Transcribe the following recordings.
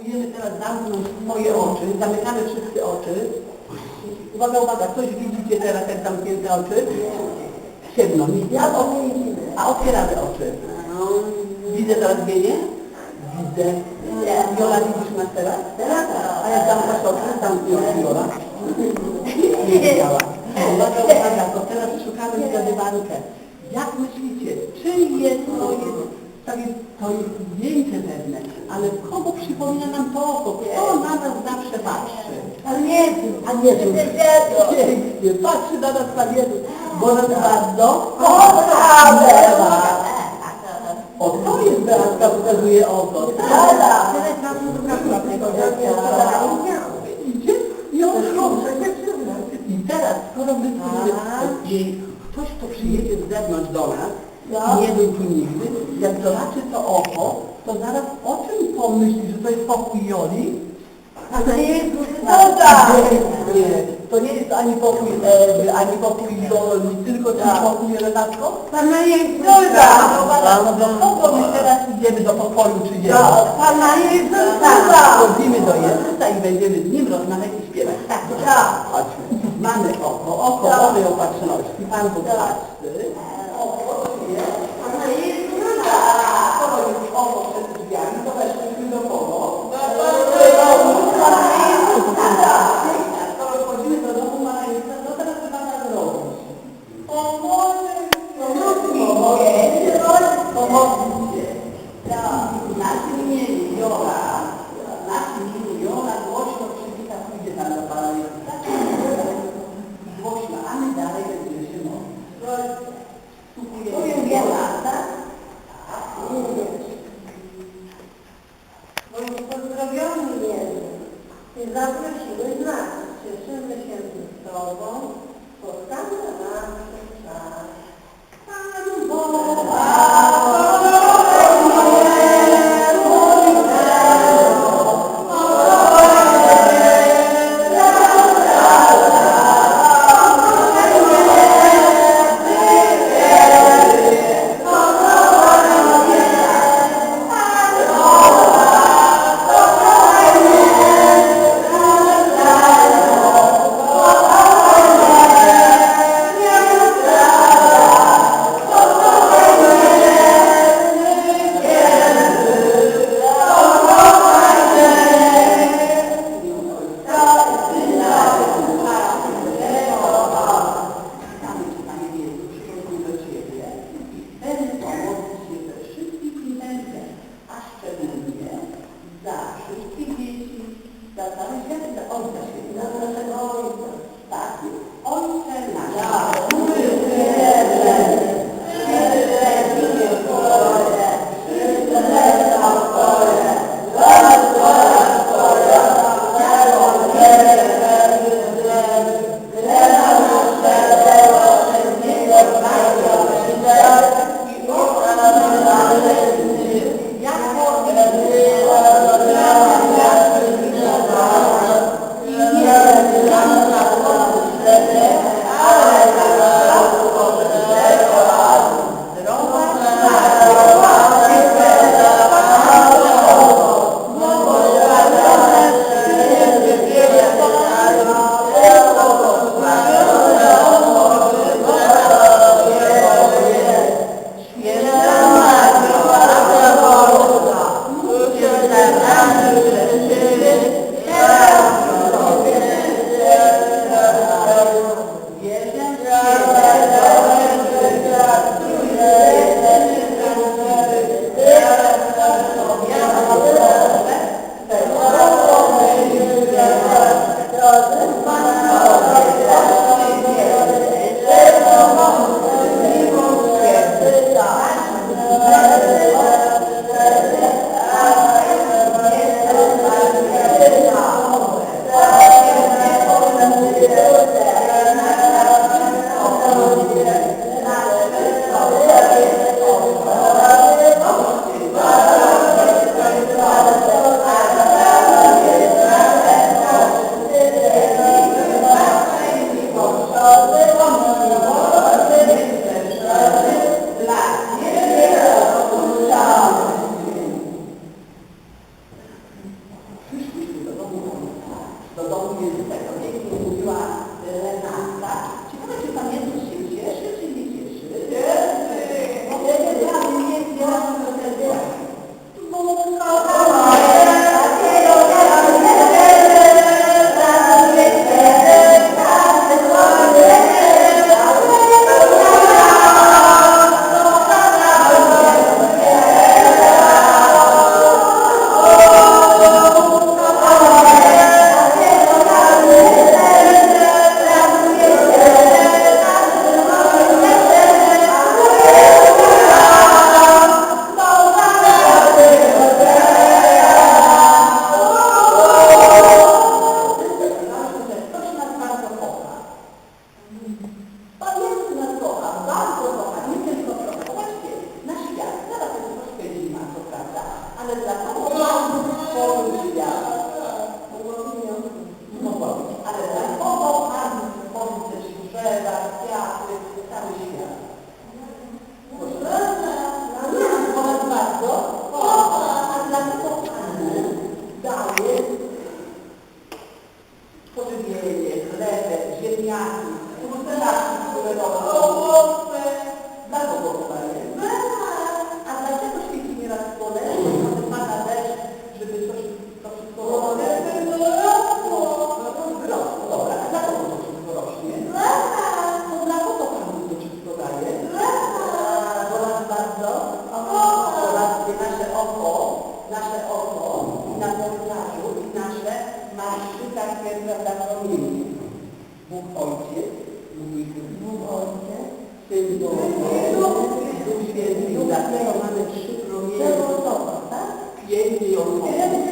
Spróbujemy teraz zamknąć swoje oczy, zamykamy wszystkie oczy. Uwaga, uwaga, coś widzicie teraz jak zamknięte oczy? Ciemno, nic. A, otwieramy oczy. Widzę teraz wienie? Widzę. Jola, widzisz nas teraz? Teraz? A jak zamknąć oczy, zamknij Jola. Nie widziała. Uwaga, uwaga, to teraz szukamy zgadywankę. Jak myślicie, czyj jest to to jest, to jest zdjęcie pewne, ale kogo przypomina nam to oko? Kto na nas zawsze patrzy? Pan Jezus, Pan Jezus. Pięknie, patrzy na nas Pan Jezus, bo nas bardzo Kochamy. O, to jest Beatka, pokazuje oko. Prawda. Widzicie? I on I teraz, skoro my jej ktoś, kto przyjedzie z zewnątrz do nas. Nie był tu nigdy, jak zobaczy to oko, to zaraz o czym pomyśli, że to jest pokój Joli? Pana Jezus, No no tak. To nie jest ani pokój Ewy, ani pokój Joli, tylko ten Tak. pokój Renatko? Pana Jezusa. No kogo my teraz idziemy do pokoju czy nie? No, Pana Jezusa. Chodzimy do Jezusa i będziemy z Nim rozmawiać i śpiewać. Tak, Tak. chodźmy. Mamy oko, oko Tak. owej opatrzności. Pan Bóg patrzy. Pumunta na, pumunta na. dlatego mamy trzy projekty. Czego osoba, tak?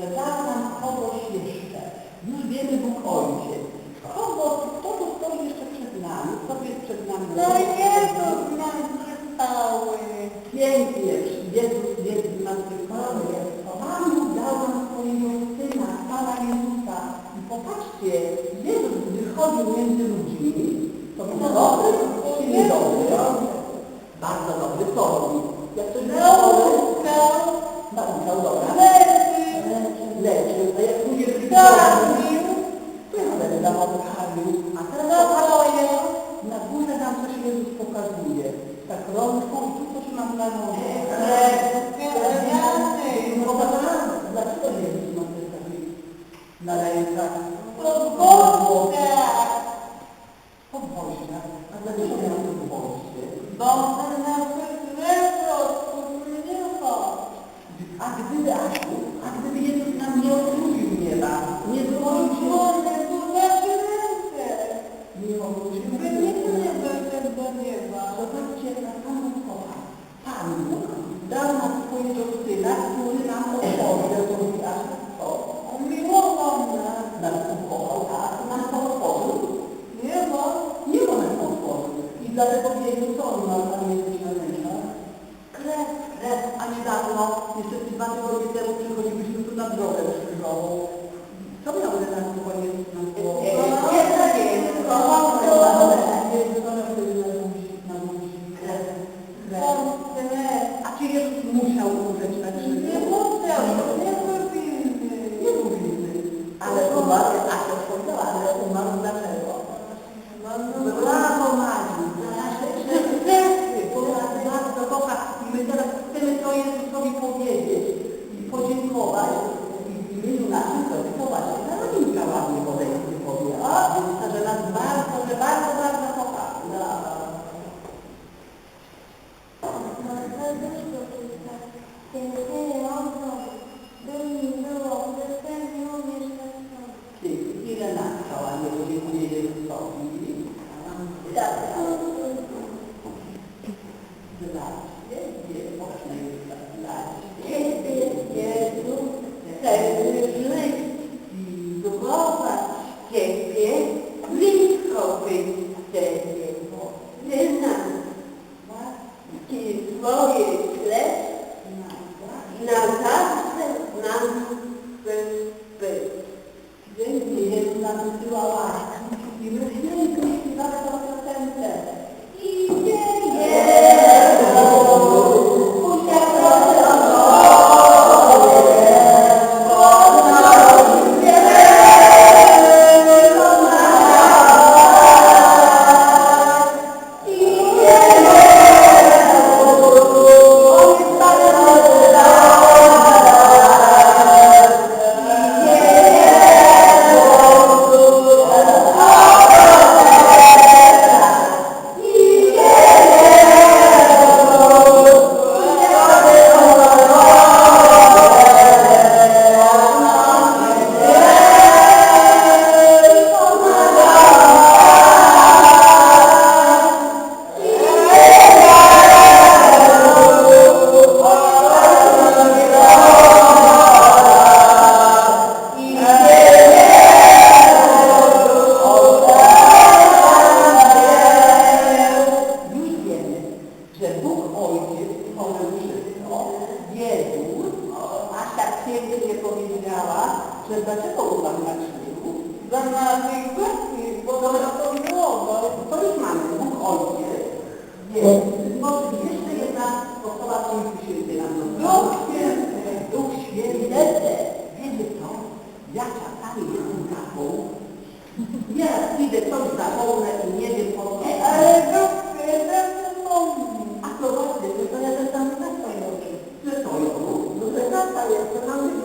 sociedad показує. Так, Ромко, тут що нам на la recogniamo sono una famiglia że tata jest,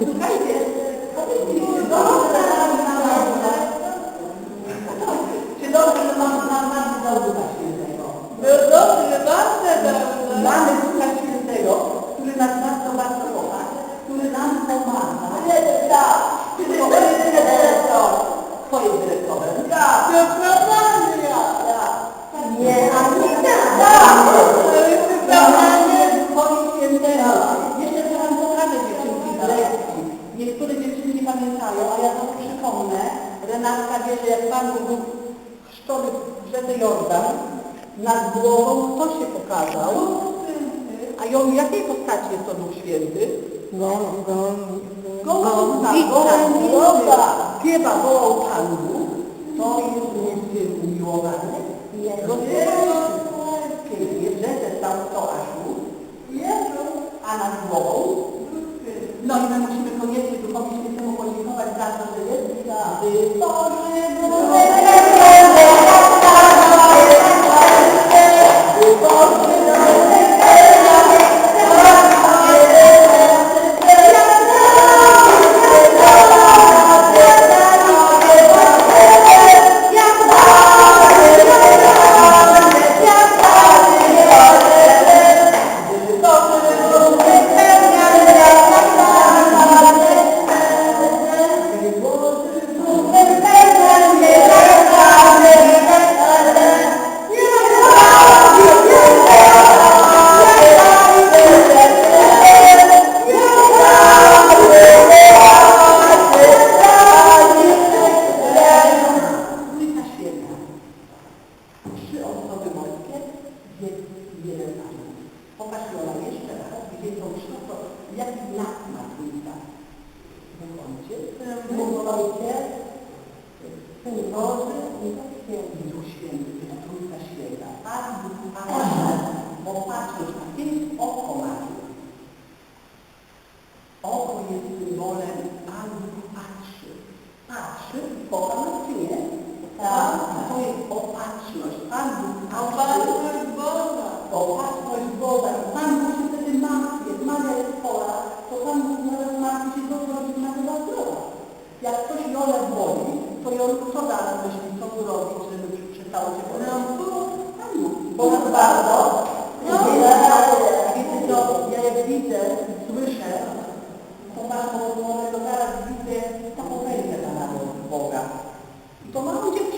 to Że jak Pan Bóg był chrzczony w rzece Jordan, nad głową kto się pokazał? A ją jakiej postaci jest to Duch Święty? Go, go, Gołąbca, Gołąbca. gołąbca, śpiewa wołał Pan Bóg, to jest umiłowane, jego pięknie, w rzece stał to Asiu, a nad głową, no i my musimy koniecznie Duchowi Świętemu podziękować za to, że jest To jest opatrzność. Pan Bóg A patrzy. Pan jest Boga. Opatrzność Boga. I Pan Bóg się wtedy martwi. Maria jest chora, to Pan Bóg nawet martwi się, co zrobić na chyba zdrowa. Jak ktoś Jolę boli, to ją co zaraz myśli, co tu robić, żeby przestało się boleć? No, Pan Bóg. Bo bardzo. No, wiecie co, ja jak widzę, słyszę, to mówię, to zaraz widzę taką rękę na Boga. I to która się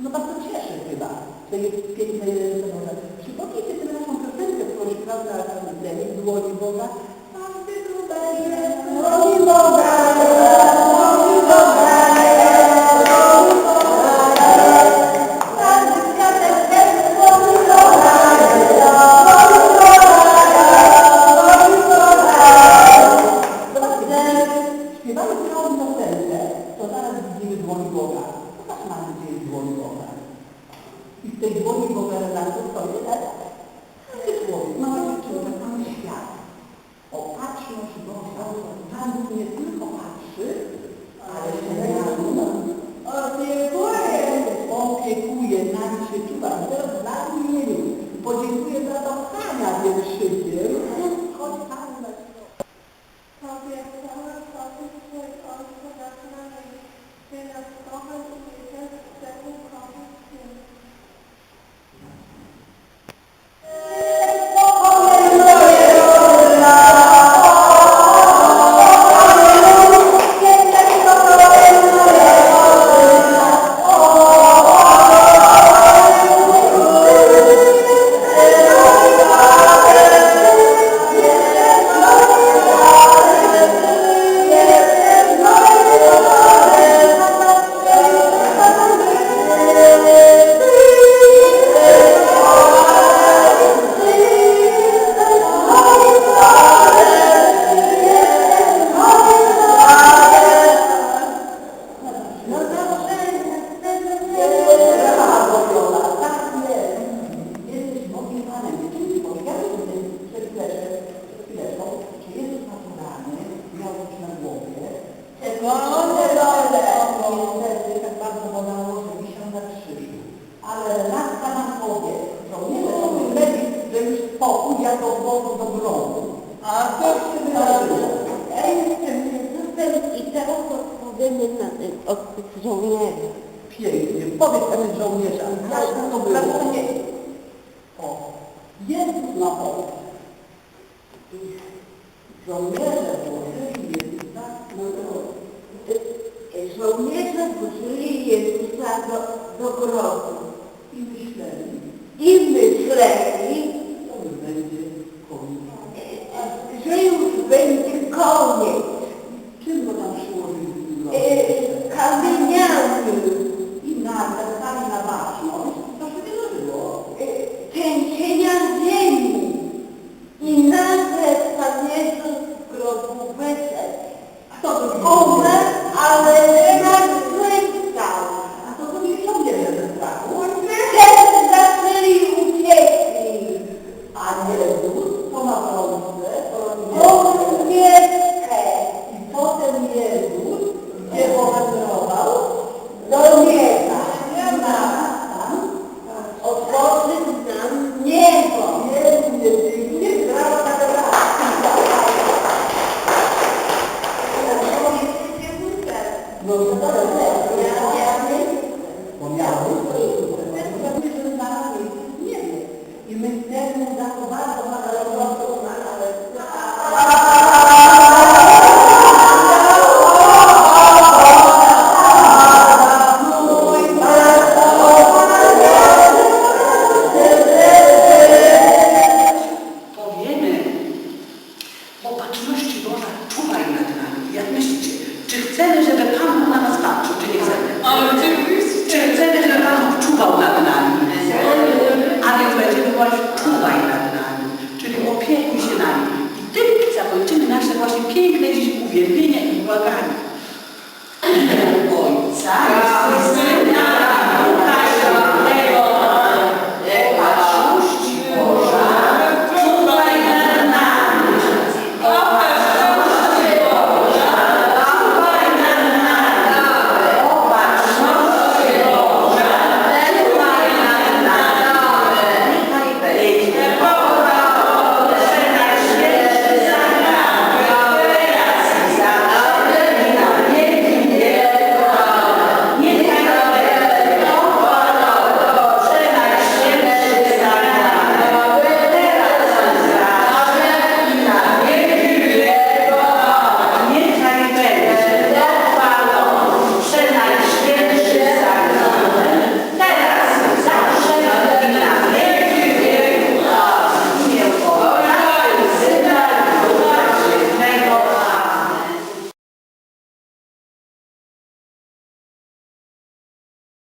no bardzo cieszy chyba, że jest pięknej ręce Boga. Przypomnijcie sobie naszą piosenkę, którą śpiewał na Demi, Dłoni Boga. Imieniu. Podziękuję za to spokój jako włożą do grobu. A to się wydarzyło. Ja jestem Jezusem i teraz odpowiemy na ten od tych żołnierzy. Pięknie. Powiedz ten żołnierza, jak to było? O, Jezus na pomoc. Żołnierze włożyli Jezusa na drogę. Żołnierze włożyli Jezusa do, do grobu I myśleli, i myśleli, Deus.